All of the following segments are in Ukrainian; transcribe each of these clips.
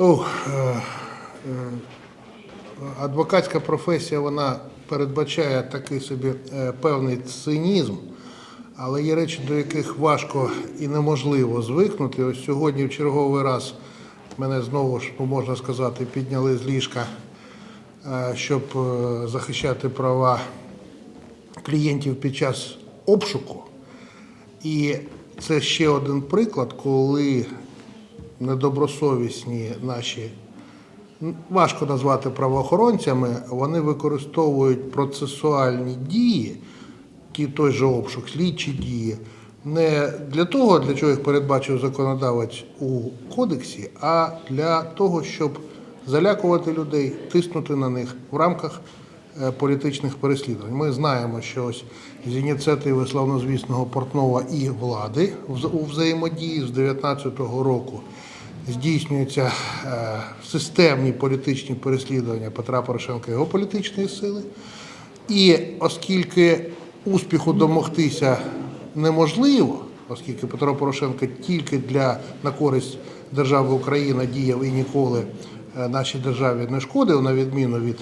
Е, е, адвокатська професія вона передбачає такий собі е, певний цинізм, але є речі, до яких важко і неможливо звикнути. Ось сьогодні в черговий раз мене знову ж, можна сказати, підняли з ліжка, щоб захищати права клієнтів під час обшуку. І це ще один приклад, коли недобросовісні наші, важко назвати правоохоронцями, вони використовують процесуальні дії, ті той же обшук, слідчі дії, не для того, для чого їх передбачив законодавець у кодексі, а для того, щоб залякувати людей, тиснути на них в рамках е, політичних переслідувань. Ми знаємо, що ось з ініціативи славнозвісного Портнова і влади у взаємодії з 2019 року здійснюються е, системні політичні переслідування Петра Порошенка і його політичної сили. І оскільки успіху домогтися неможливо, оскільки Петро Порошенко тільки для на користь держави Україна діяв і ніколи е, нашій державі не шкодив, на відміну від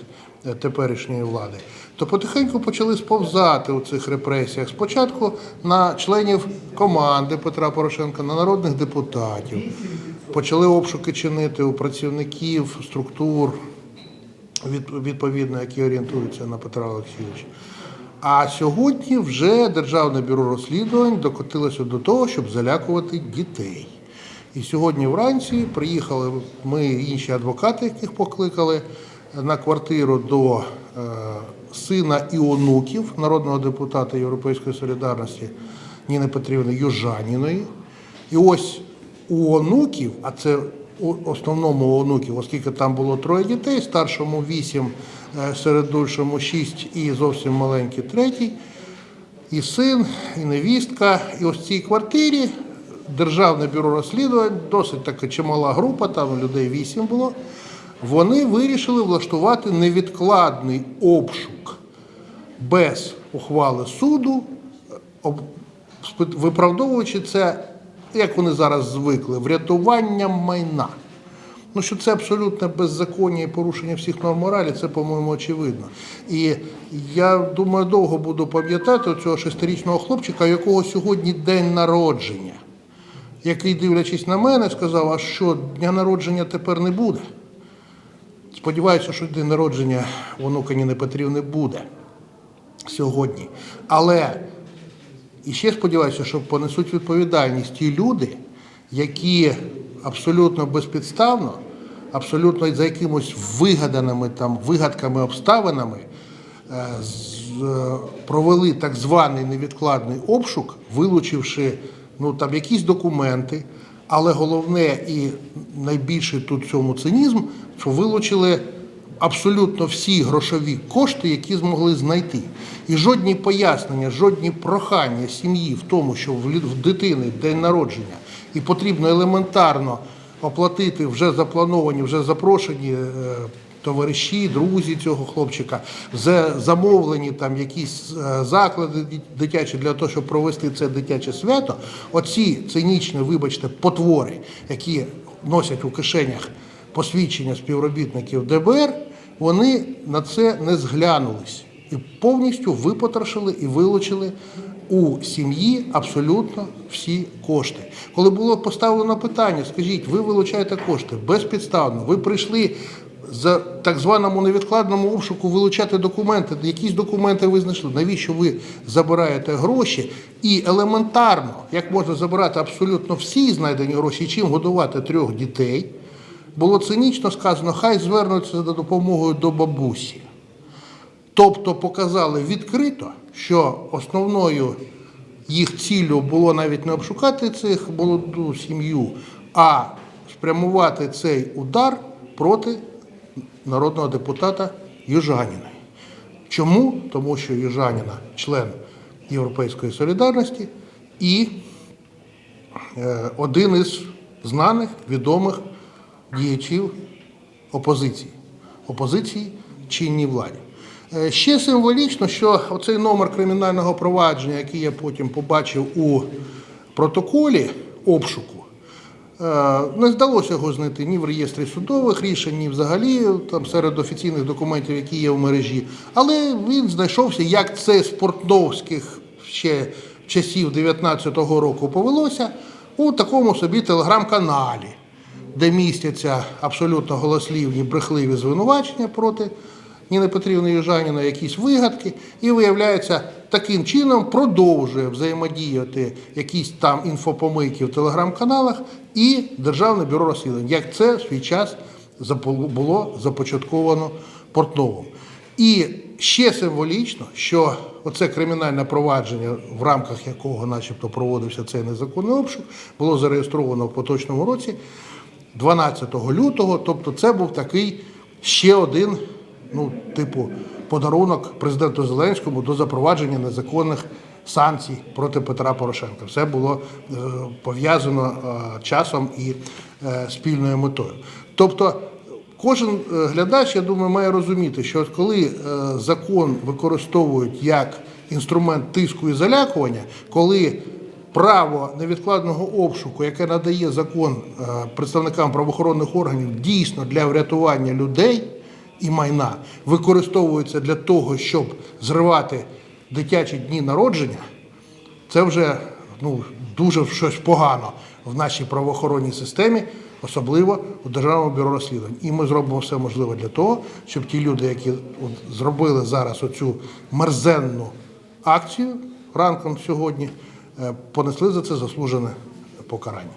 е, теперішньої влади, то потихеньку почали сповзати у цих репресіях. Спочатку на членів команди Петра Порошенка, на народних депутатів. Почали обшуки чинити у працівників структур, відповідно, які орієнтуються на Петра Олексійовича. А сьогодні вже Державне бюро розслідувань докотилося до того, щоб залякувати дітей. І сьогодні вранці приїхали ми інші адвокати, яких покликали на квартиру до е, сина і онуків народного депутата Європейської солідарності Ніни Петрівни Южаніної. І ось у онуків, а це у основному у онуків, оскільки там було троє дітей, старшому вісім, е, середульшому шість і зовсім маленький третій, і син, і невістка. І ось в цій квартирі Державне бюро розслідувань, досить така чимала група, там людей вісім було. Вони вирішили влаштувати невідкладний обшук без ухвали суду, виправдовуючи це, як вони зараз звикли, врятуванням майна. Ну, що це абсолютне беззаконня і порушення всіх норм моралі, це, по-моєму, очевидно. І я думаю, довго буду пам'ятати цього шестирічного хлопчика, якого сьогодні день народження, який, дивлячись на мене, сказав, а що дня народження тепер не буде. Сподіваюся, що день народження у онука Ніни Петрівни буде сьогодні. Але і ще сподіваюся, що понесуть відповідальність ті люди, які абсолютно безпідставно, абсолютно за якимось вигаданими там вигадками, обставинами е, е, провели так званий невідкладний обшук, вилучивши ну, там, якісь документи, але головне і найбільший тут цьому цинізм, що вилучили абсолютно всі грошові кошти, які змогли знайти. І жодні пояснення, жодні прохання сім'ї в тому, що в дитини день народження, і потрібно елементарно оплатити вже заплановані, вже запрошені. е, Товариші, друзі цього хлопчика, за- замовлені там якісь е, заклади дитячі для того, щоб провести це дитяче свято. Оці цинічні, вибачте, потвори, які носять у кишенях посвідчення співробітників ДБР, вони на це не зглянулись і повністю випотрошили і вилучили у сім'ї абсолютно всі кошти. Коли було поставлено питання, скажіть, ви вилучаєте кошти безпідставно, ви прийшли за так званому невідкладному обшуку вилучати документи, якісь документи ви знайшли. Навіщо ви забираєте гроші? І елементарно, як можна забирати абсолютно всі знайдені гроші, чим годувати трьох дітей, було цинічно сказано, хай звернуться за допомогою до бабусі. Тобто показали відкрито, що основною їх ціллю було навіть не обшукати цих молоду сім'ю, а спрямувати цей удар проти народного депутата Южаніної. Чому? Тому що Южаніна член Європейської солідарності і е, один із знаних, відомих діячів опозиції, опозиції чинній владі. Е, Ще символічно, що оцей номер кримінального провадження, який я потім побачив у протоколі обшуку, Е, Не вдалося його знайти ні в реєстрі судових рішень, ні взагалі там серед офіційних документів, які є в мережі. Але він знайшовся, як це з портновських ще часів 19-го року повелося, у такому собі телеграм-каналі, де містяться абсолютно голослівні брехливі звинувачення проти Ніни Петрівни Южаніна, якісь вигадки, і виявляється, таким чином продовжує взаємодіяти якісь там інфопомийки в телеграм-каналах і Державне бюро розслідувань, як це в свій час було започатковано Портновим. І ще символічно, що оце кримінальне провадження, в рамках якого, начебто, проводився цей незаконний обшук, було зареєстровано в поточному році 12 лютого. Тобто, це був такий ще один, ну, типу, подарунок президенту Зеленському до запровадження незаконних санкцій проти Петра Порошенка. Все було е, пов'язано е, часом і е, спільною метою. Тобто, Кожен е, глядач, я думаю, має розуміти, що коли е, закон використовують як інструмент тиску і залякування, коли право невідкладного обшуку, яке надає закон е, представникам правоохоронних органів, дійсно для врятування людей і майна, використовується для того, щоб зривати дитячі дні народження, це вже ну, дуже щось погано в нашій правоохоронній системі, особливо у Державному бюро розслідувань. І ми зробимо все можливе для того, щоб ті люди, які зробили зараз оцю мерзенну акцію ранком сьогодні, понесли за це заслужене покарання.